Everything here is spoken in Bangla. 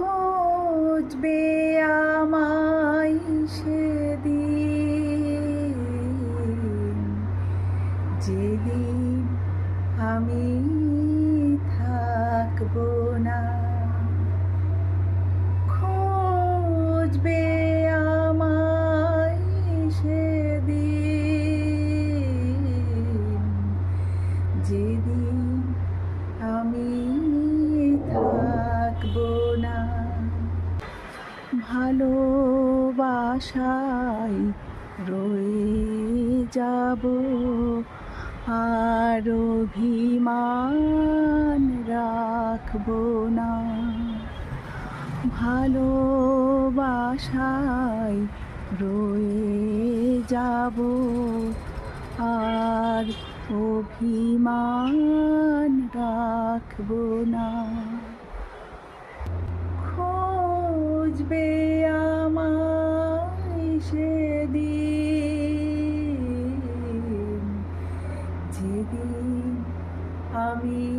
খুঁজবে আমায় সেদিন। যেদিন আমি থাকব না খুঁজবে আমায় সেদিন। যেদিন আমি না। ভালোবাসায় রয়ে যাব আর অভিমান রাখব না। ভালোবাসায় রয়ে যাব আর অভিমান রাখব না। Me.